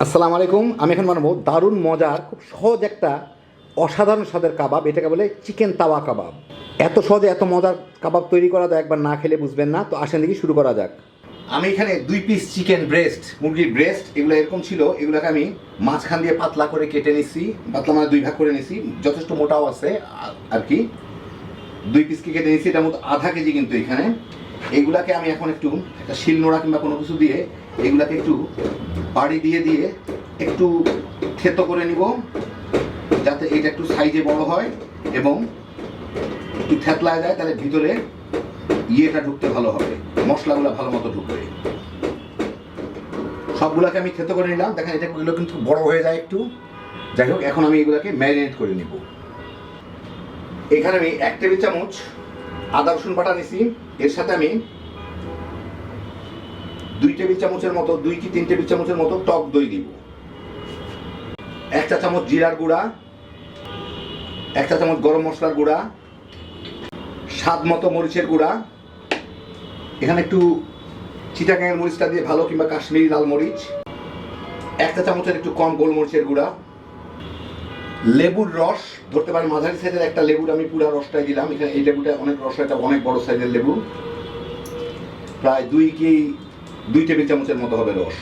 আসসালামু আলাইকুম। আমি এখন বানাবো দারুণ মজার, খুব সহজ একটা অসাধারণ স্বাদের কাবাব। এটাকে বলে চিকেন তাওয়া কাবাব। এত সহজে এত মজার কাবাব তৈরি করা যায়, একবার না খেলে বুঝবেন না। তো আসেন দেখি শুরু করা যাক। আমি এখানে দুই পিস চিকেন ব্রেস্ট মুরগির ব্রেস্ট এগুলো এরকম ছিল। এগুলোকে আমি মাঝখান দিয়ে পাতলা করে কেটে নিছি। পাতলা মানে দুই ভাগ করে নিছি। যথেষ্ট মোটাও আছে, আর- কি। দুই পিসকে কেটে নিয়েছি এটার মতো আধা কেজি কিন্তু এখানে। এগুলাকে আমি এখন একটু, একটা শিলনোড়া কিংবা কোনো কিছু দিয়ে এগুলাকে একটু বাড়ি দিয়ে দিয়ে একটু থেতো করে নিব, যাতে এটা একটু সাইজে বড় হয় এবং একটু থেতলায় যায়, তাহলে ভিতরে ইয়েটা ঢুকতে ভালো হবে, মশলাগুলো ভালো মতো ঢুকবে। সবগুলাকে আমি থেতো করে নিলাম, দেখেন এটা এগুলো কিন্তু বড় হয়ে যায় একটু। যাই হোক, এখন আমি এগুলাকে ম্যারিনেট করে নিব। এখানে আমি এক টেবিল চামচ আদা রসুন বাটা নিছি। এর সাথে আমি দুই টেবিল চামচের মতো, দুই কি তিন টেবিল চামচের মতো টক দই দিব। এক চা চামচ জিরার গুঁড়া, এক চা চামচ গরম মশলার গুঁড়া, স্বাদ মতো মরিচের গুঁড়া, এখানে একটু চিটাগাঙের মরিচটা দিয়ে ভালো কিংবা কাশ্মীরি লাল মরিচ, এক চা চামচের একটু কম গোলমরিচের গুঁড়া লেবুর রস, ধরতে পারেন মাঝারি সাইজের একটা লেবুর, আমি পুরো রসটাই দিলাম। এখানে এই লেবুটা অনেক রস এটা অনেক বড় সাইজের লেবু। প্রায় দুই কি দুই টেবিল চামচের মতো হবে রস।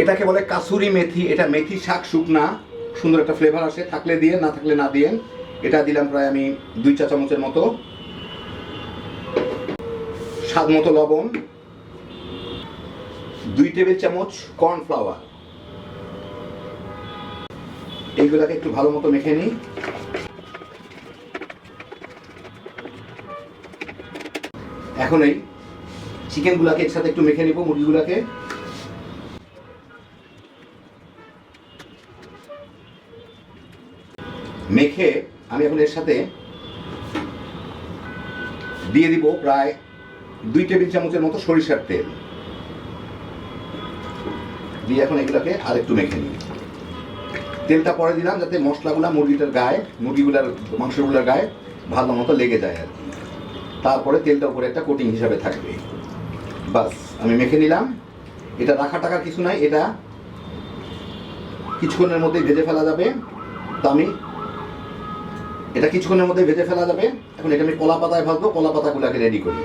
এটাকে বলে কাসুরি মেথি। এটা মেথি শাক শুকনা সুন্দর একটা ফ্লেভার আসে, থাকলে দিয়ে, না থাকলে না দিয়েন এটা দিলাম প্রায় আমি দুই চা চামচের মতো। স্বাদ মতো লবণ। দুই টেবিল চামচ কর্নফ্লাওয়ার এইগুলাকে একটু ভালো মতো মেখে নিই। এখন এই চিকেনগুলাকে এর সাথে একটু মেখে নিব, মুরগিগুলাকে। মেখে আমি এখন এর সাথে দিয়ে দিব প্রায় দুই টেবিল চামচের মতো সরিষার তেল। দিয়ে এখন এগুলাকে আর একটু মেখে নিই। তেলটা পরে দিলাম যাতে মশলাগুলা মুরগিটার গায়ে, মুরগিগুলার, মাংসগুলার গায়ে ভালো মতো লেগে যায় আর তারপরে তেলটা উপরে একটা কোটিং হিসাবে থাকবে। বাস, আমি মেখে নিলাম। এটা রাখা টাকার কিছু নাই, এটা কিছুক্ষণের মধ্যে ভেজে ফেলা যাবে। তো আমি এটা কিছুক্ষণের মধ্যে ভেজে ফেলা যাবে। এখন এটা আমি কলা পাতায় ভাজবো, কলা পাতাগুলাকে রেডি করি।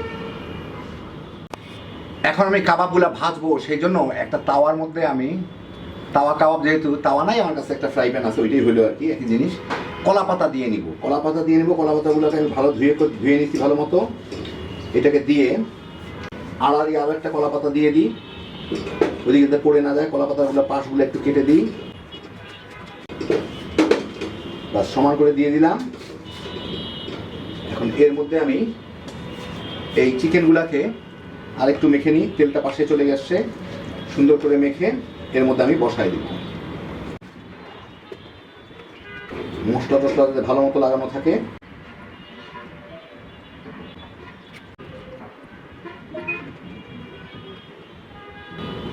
এখন আমি কাবাবগুলো ভাজবো, সেই জন্য একটা তাওয়ার মধ্যে আমি তাওয়া কাবাব যেহেতু তাওয়া নাই, আমার কাছে একটা ফ্রাই প্যান আছে, ওইটাই হলো আর কি একই জিনিস। কলা পাতা দিয়ে নিব। কলা পাতা দিয়ে নিব, কলা পাতাগুলোকে আমি ভালো ধুয়ে ধুয়ে নিচ্ছি ভালো মতো। এটাকে দিয়ে আড়াড়ি আরও একটা কলা পাতা দিয়ে দিই। ওইদিকে যাতে পড়ে না যায়, কলা পাতাগুলো পাশগুলো একটু কেটে দিই। বাস সমান করে দিয়ে দিলাম। এখন এর মধ্যে আমি এই চিকেনগুলাকে আর একটু মেখে নিই। তেলটা পাশে চলে গেছে, সুন্দর করে মেখে। এর মধ্যে আমি বসাই দিব। মশলা টসলা যাতে ভালো মতো লাগানো থাকে।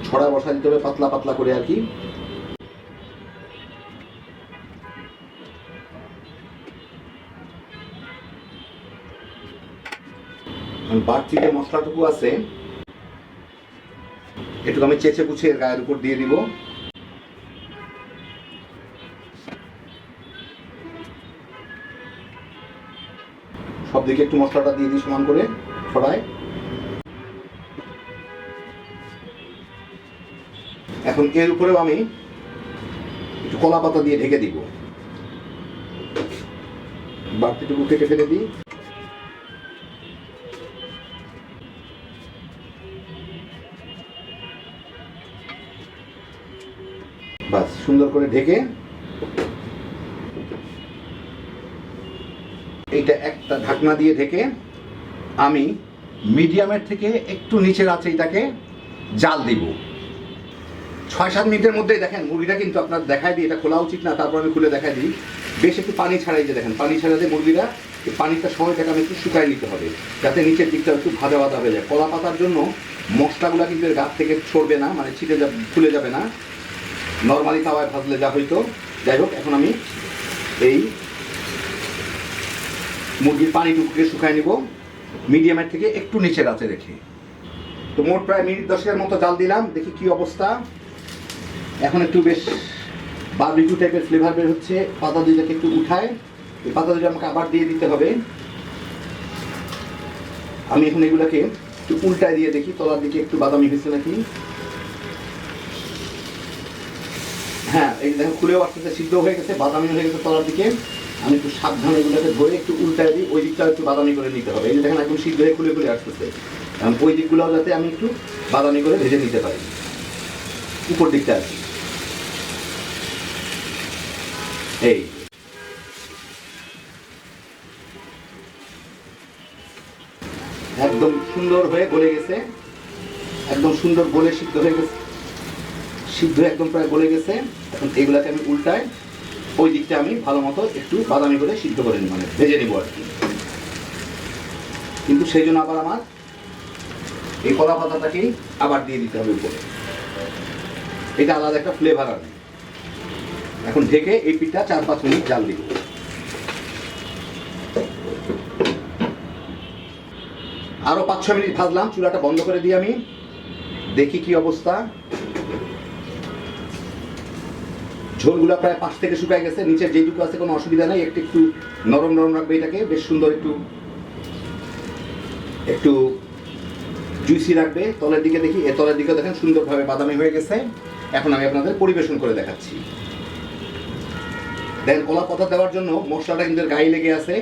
ছড়া বসা দিতে হবে, পাতলা পাতলা করে আর কি। বাড়তি যে মশলাটুকু আছে এটুকু আমি চেঁচে এর গায়ের উপর দিয়ে দিব। সব দিকে একটু মশলাটা দিয়ে দিই সমান করে, ছড়ায়। এখন এর উপরেও আমি একটু কলা পাতা দিয়ে ঢেকে দিব। বাড়তিটুকু কেটে ফেলে দিই। সুন্দর করে ঢেকে এইটা একটা ঢাকনা দিয়ে ঢেকে আমি মিডিয়ামের থেকে একটু নিচের আছে এটাকে জাল দিব। ছয় সাত মিনিটের মধ্যেই দেখেন মুরগিটা কিন্তু আপনার দেখাই দিই, এটা খোলা উচিত না, তারপর আমি খুলে দেখাই দিই। বেশ একটু পানি ছাড়াই যে দেখেন, পানি ছাড়াতে মুরগিটা, এই পানিটা সময়টাকে আমি একটু শুকাই নিতে হবে, যাতে নিচের দিকটা একটু ভাজা ভাজা হয়ে যায়। কলা পাতার জন্য মশলাগুলো কিন্তু গাছ থেকে ছড়বে না মানে ছিটে যাবে খুলে যাবে না। নর্মালি তাওয়ায় ভাজলে যা হইতো, যাই হোক, এখন আমি এই মুরগির পানিটুকুকে শুকাই নিব। মিডিয়ামের থেকে একটু নিচে আছে রেখে। তো মোট প্রায় মিনিট দশের মতো জাল দিলাম, দেখি কি অবস্থা। এখন একটু বেশ বারবিকিউ টাইপের ফ্লেভার বের হচ্ছে। পাতা দুইটাকে একটু উঠায়। এই পাতা দুটো আমাকে আবার দিয়ে দিতে হবে। আমি এখন এগুলাকে একটু উল্টায় দিয়ে দেখি, তলার দিকে একটু বাদামি হয়েছে নাকি হ্যাঁ এই দেখেন খুলেও আসতেছে সিদ্ধ হয়ে গেছে, বাদামি হয়ে গেছে তলার দিকে। আমি একটু সাবধানে এগুলোকে ধরে একটু উল্টায় দিই, ওই দিকটাও একটু বাদামি করে নিতে হবে। এই দেখেন, একদম সিদ্ধ হয়ে খুলে খুলে আসতেছে। ওই দিকগুলোও যাতে আমি একটু বাদামি করে ভেজে নিতে পারি। উপর দিকটা আর এই। একদম সুন্দর হয়ে গলে গেছে। একদম সুন্দর গলে সিদ্ধ হয়ে গেছে। সিদ্ধ একদম প্রায় গলে গেছে, এখন এগুলাকে আমি উল্টায় ওই দিকটা আমি ভালো মতো একটু বাদামি করে সিদ্ধ করে নিই মানে ভেজে নিব আর কি। কিন্তু সেই জন্য আবার আমার এই কলা পাতাটাকেই আবার দিয়ে দিতে হবে উপরে। এটা আলাদা একটা ফ্লেভার আনে এখন ঢেকে এই পিঠটা চার পাঁচ মিনিট জাল দিব। আরও পাঁচ ছ মিনিট ভাজলাম, চুলাটা বন্ধ করে দিই আমি। দেখি কি অবস্থা। ঝোলগুলো প্রায় পাশ থেকে শুকায় গেছে, নিচের যেটুকু আছে কোনো অসুবিধা নেই, একটু একটু নরম নরম রাখবে এটাকে, বেশ সুন্দর একটু একটু জুইসি রাখবে তলের দিকে দেখি, এ তলের দিকে দেখেন সুন্দরভাবে বাদামি হয়ে গেছে। এখন আমি আপনাদের পরিবেশন করে দেখাচ্ছি। দেখেন কলা পাতা দেওয়ার জন্য মশলাটা কিন্তু গায়ে লেগে আছে।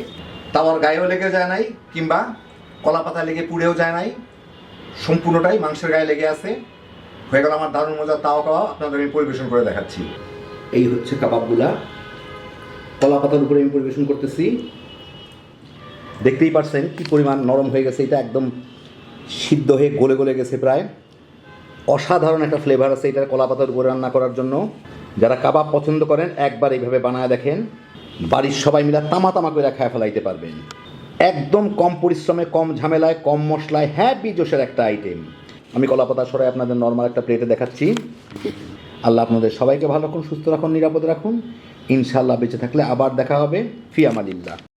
তাওয়ার গায়েও লেগে যায় নাই, কিংবা কলা পাতা লেগে পুড়েও যায় নাই। সম্পূর্ণটাই মাংসের গায়ে লেগে আছে। হয়ে গেল আমার দারুণ মজার তাওয়া কাবাব আপনাদের আমি পরিবেশন করে দেখাচ্ছি। এই হচ্ছে কাবাবগুলা। কলা পাতার উপরে আমি পরিবেশন করতেছি। দেখতেই পারছেন কি পরিমাণ নরম হয়ে গেছে, এটা একদম সিদ্ধ হয়ে গলে গলে গেছে প্রায়। অসাধারণ একটা ফ্লেভার আছে এটার কলা পাতার উপরে রান্না করার জন্য। যারা কাবাব পছন্দ করেন, একবার এইভাবে বানায় দেখেন। বাড়ির সবাই মিলে তামা তামা করে খায় ফেলাইতে পারবেন। একদম কম পরিশ্রমে, কম ঝামেলায়, কম মশলায় হ্যাপি জোশের একটা আইটেম আমি কলা পাতা সরাই আপনাদের নর্মাল একটা প্লেটে দেখাচ্ছি। আল্লাহ আপনাদের সবাইকে ভালো রাখুন, সুস্থ রাখুন, নিরাপদ রাখুন। ইনশাআল্লাহ বেঁচে থাকলে আবার দেখা হবে। ফিয়ামালিল্লাহ